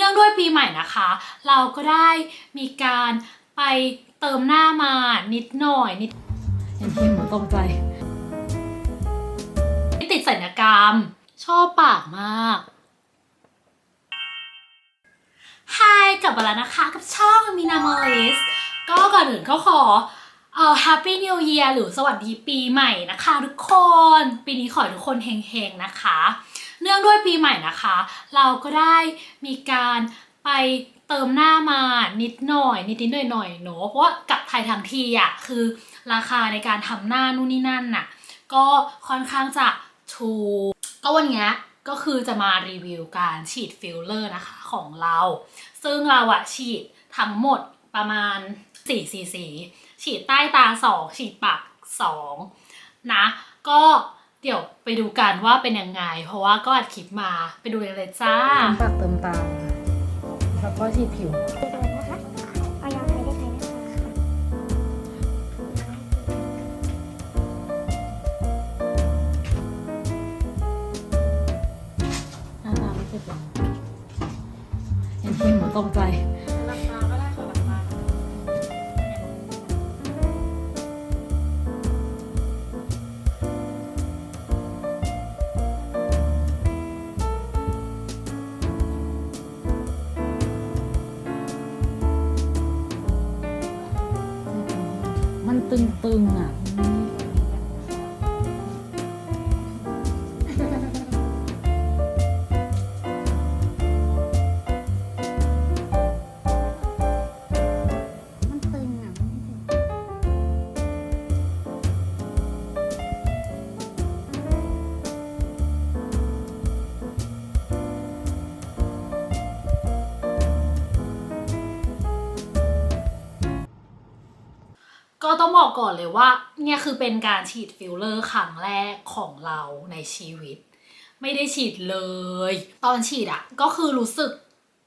นื่องด้วยปีใหม่นะคะ เราก็ได้มีการไปเติมหน้ามานิดหน่อยนิดเห็นทีหมูตรงใจติดสัญญกรรม ชอบปากมากไฮกลับมาแล้วนะคะ กับช่องมินา m a l i s t ก็ก่อนอื่นก็ขอเอ่อ Happy New Year หรือสวัสดีปีใหม่นะคะ ทุกคน ปีนี้ขอให้ทุกคนเฮงๆนะคะ เนื่องด้วยปีใหม่นะคะ เราก็ได้มีการไปเติมหน้ามานิดหน่อย นิดๆหน่อยๆเนอะเพราะว่ากลับไทยทั้งทีอะคือราคาในการทำหน้านู่นนี่นั่นน่ะก็ค่อนข้างจะถูกก็วันนี้ก็คือจะมารีวิวการฉีดฟิลเลอร์นะคะของเรา ซึ่งเราอะฉีดทั้งหมดประมาณ4ซีซีฉีดใต้ตา 2 ฉีดปาก 2 นะ ก็ เดี๋ยวไปดูกันว่าเป็นยังไง เพราะว่าก็อัดคลิปมาไปดูกันเลยจ้า เติมปากเติมตาแล้วก็ฉีดผิวไปดูนะคะเอายาใครได้ใครนะคะหน้าตาไม่เจ็บหรอกเห็นทีหมูตรงใจ ตึงๆอะ ก็ต้องบอกก่อนเลยว่าเนี่ยคือเป็นการฉีดฟิลเลอร์ครั้งแรกของเราในชีวิต ไม่ได้ฉีดเลย ตอนฉีดอะก็คือรู้สึก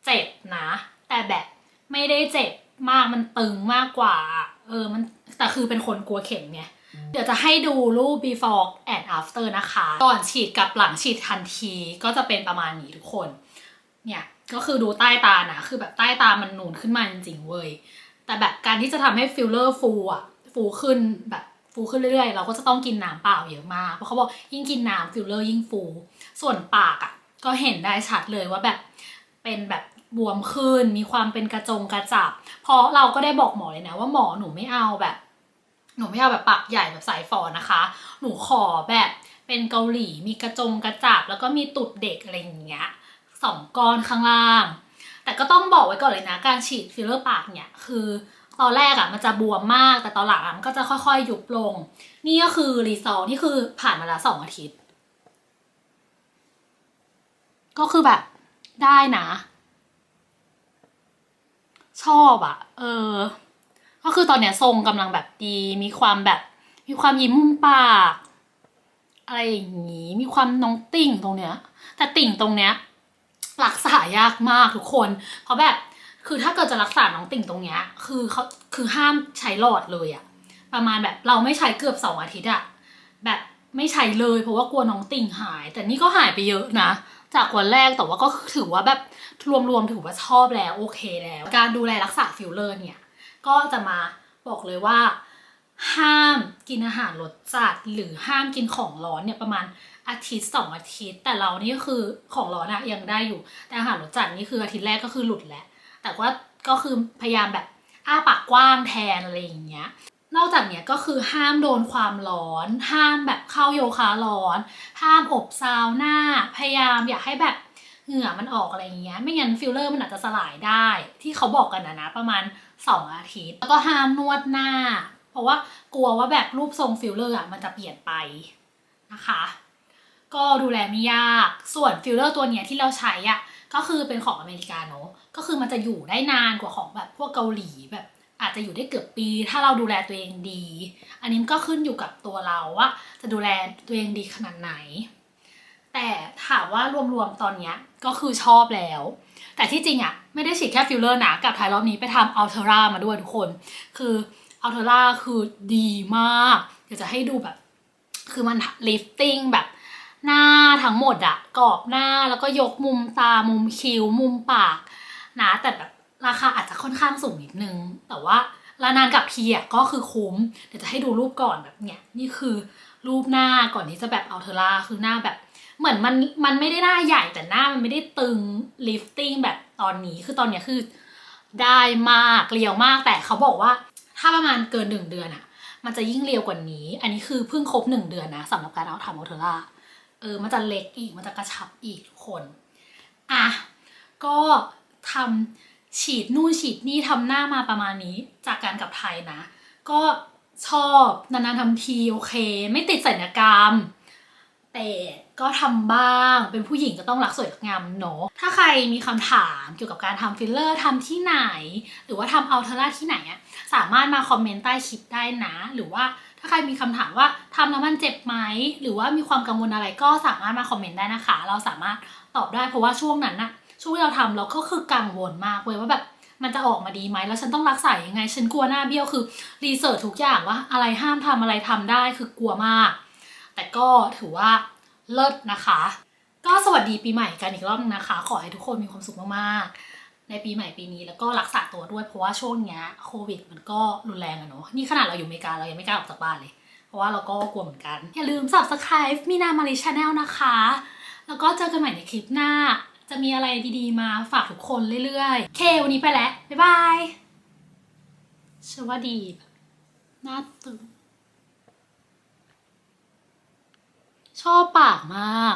เจ็บนะ แต่แบบไม่ได้เจ็บมากมันตึงมากกว่า เออมันแต่คือเป็นคนกลัวเข็มไงเดี๋ยวจะให้ดูรูป before and after นะคะ ก่อนฉีดกับหลังฉีดทันทีก็จะเป็นประมาณนี้ทุกคน เนี่ยก็คือดูใต้ตานะ คือแบบใต้ตามันนูนขึ้นมาจริงๆเว้ย แต่แบบการที่จะทำให้ฟิลเลอร์ฟูอะฟูขึ้นแบบฟูขึ้นเรื่อยๆ เราก็จะต้องกินน้ำเปล่าเยอะมาก เพราะเขาบอกยิ่งกินน้ำฟิลเลอร์ยิ่งฟู ส่วนปากอะก็เห็นได้ชัดเลยว่าแบบเป็นแบบบวมขึ้น มีความเป็นกระจงกระจับ เพราะเราก็ได้บอกหมอเลยนะว่าหมอหนูไม่เอาแบบ หนูไม่เอาแบบปากใหญ่แบบสายฟอนะคะ หนูขอแบบเป็นเกาหลีมีกระจงกระจับ แล้วก็มีตุดเด็กอะไรอย่างเงี้ยสองก้อนข้างล่าง แต่ก็ต้องบอกไว้ก่อนเลยนะการฉีดฟิลเลอร์ปากเนี่ยคือตอนแรกอะมันจะบวมมาก แต่ตอนหลังมันก็จะค่อยๆยุบลง นี่ก็คือรีซอลนี่คือผ่านมาแล้วสองอาทิตย์ ก็คือแบบได้นะ ชอบอะ เออ ก็คือตอนเนี้ยทรงกำลังแบบดี มีความแบบ มีความยิ้มมุมปาก อะไรอย่างงี้ มีความน้องติ่งตรงเนี้ย แต่ติ่งตรงเนี้ย รักษายากมากทุกคน เพราะแบบคือถ้าเกิดจะรักษาน้องติ่งตรงเนี้ยคือเขาคือห้ามใช้หลอดเลยอะประมาณแบบเราไม่ใช้เกือบสองอาทิตย์อะแบบไม่ใช้เลยเพราะว่ากลัวน้องติ่งหาย แต่นี่ก็หายไปเยอะนะ จากวันแรกแต่ว่าก็ถือว่าแบบรวมๆถือว่าชอบแล้วโอเคแล้ว การดูแลรักษาฟิลเลอร์เนี่ย ก็จะมาบอกเลยว่า ห้ามกินอาหารรสจัดหรือห้ามกินของร้อนเนี่ยประมาณอาทิตย์สองอาทิตย์ แต่เรานี่ก็คือของร้อนอะยังได้อยู่ แต่อาหารรสจัดนี่คืออาทิตย์แรกก็คือหลุดแล้วแต่ว่าก็คือพยายามแบบอ้าปากกว้างแทนอะไรอย่างเงี้ยนอกจากเนี้ยก็คือห้ามโดนความร้อน ห้ามแบบเข้าโยคะร้อน ห้ามอบซาวน่าพยายามอยากให้แบบเหงื่อมันออกอะไรอย่างเงี้ย ไม่งั้นฟิลเลอร์มันอาจจะสลายได้ ที่เขาบอกกันนะนะประมาณ 2 อาทิตย์ แล้วก็ห้ามนวดหน้า เพราะว่ากลัวว่าแบบรูปทรงฟิลเลอร์อะมันจะเปลี่ยนไปนะคะ ก็ดูแลไม่ยาก ส่วนฟิลเลอร์ตัวเนี้ยที่เราใช้อะก็คือเป็นของอเมริกาเนอะก็คือมันจะอยู่ได้นานกว่าของแบบพวกเกาหลีแบบอาจจะอยู่ได้เกือบปี ถ้าเราดูแลตัวเองดี อันนี้ก็ขึ้นอยู่กับตัวเราว่าจะดูแลตัวเองดีขนาดไหน แต่ถามว่ารวมๆตอนเนี้ยก็คือชอบแล้ว แต่ที่จริงอะไม่ได้ฉีดแค่ฟิลเลอร์นะกับทายรอบนี้ไปทำอัลเทอร่ามาด้วยทุกคน คือ อัลเทอร่าคือดีมาก เดี๋ยวจะให้ดูแบบ คือมันลิฟติ้งแบบหน้าทั้งหมดอะกรอบหน้าแล้วก็ยกมุมตามุมคิ้ว มุมปากนะแต่แบบราคาอาจจะค่อนข้างสูงนิดนึง แต่ว่าลานานกับพีอะก็คือคุ้ม เดี๋ยวจะให้ดูรูปก่อนแบบเนี้ยนี่คือรูปหน้าก่อนที่จะแบบเอาเทอร่าคือหน้าแบบ เหมือนมันมันไม่ได้หน้าใหญ่แต่หน้ามันไม่ได้ตึงลิฟติ้งแบบตอนนี้คือตอนเนี้ยคือได้มากเรียวมากแต่เขาบอกว่า ถ้าประมาณเกินหนึ่งเดือนอะมันจะยิ่งเรียวกว่านี้ อันนี้คือเพิ่งครบหนึ่งเดือนนะสำหรับการเอาทำเอาเทอร่าเออมันจะเล็กอีกมันจะกระชับอีกทุกคนอะก็ทำฉีดนู่นฉีดนี่ทำหน้ามาประมาณนี้จากการกลับไทยนะ ก็ชอบนานๆทำทีโอเค ไม่ติดศัลยกรรมแต่ ก็ทำบ้างเป็นผู้หญิงก็ต้องรักสวยรักงามเนอะถ้าใครมีคำถามเกี่ยวกับการทำฟิลเลอร์ทำที่ไหน หรือว่าทำอัลเทอร่าที่ไหนอะสามารถมาคอมเมนต์ใต้คลิปได้นะ หรือว่าถ้าใครมีคำถามว่าทำแล้วมันเจ็บไหมหรือว่ามีความกังวลอะไรก็สามารถมาคอมเมนต์ได้นะคะ เราสามารถตอบได้เพราะว่าช่วงนั้นอะช่วงที่เราทำเราก็คือกังวลมากเว้ยว่าแบบมันจะออกมาดีไหมแล้วฉันต้องรักษายังไง ฉันกลัวหน้าเบี้ยวคือรีเสิร์ชทุกอย่างว่าอะไรห้ามทำอะไรทำได้คือกลัวมาก แต่ก็ถือว่า เลิศนะคะ ก็สวัสดีปีใหม่กันอีกรอบนึงนะคะ ขอให้ทุกคนมีความสุขมากๆ ในปีใหม่ปีนี้แล้วก็รักษาตัวด้วยเพราะว่าช่วงเนี้ยโควิดมันก็รุนแรงอะเนาะนี่ขนาดเราอยู่อเมริกาเรายังไม่กล้าออกจากบ้านเลย เพราะว่าเราก็กลัวเหมือนกัน อย่าลืม subscribe มีนามาริชาแนลนะคะ แล้วก็เจอกันใหม่ในคลิปหน้า จะมีอะไรดีๆมาฝากทุกคนเรื่อยๆ เควันนี้ไปแล้วบ๊ายบายเชื่อว่าดีหน้าตึง ชอบปากมาก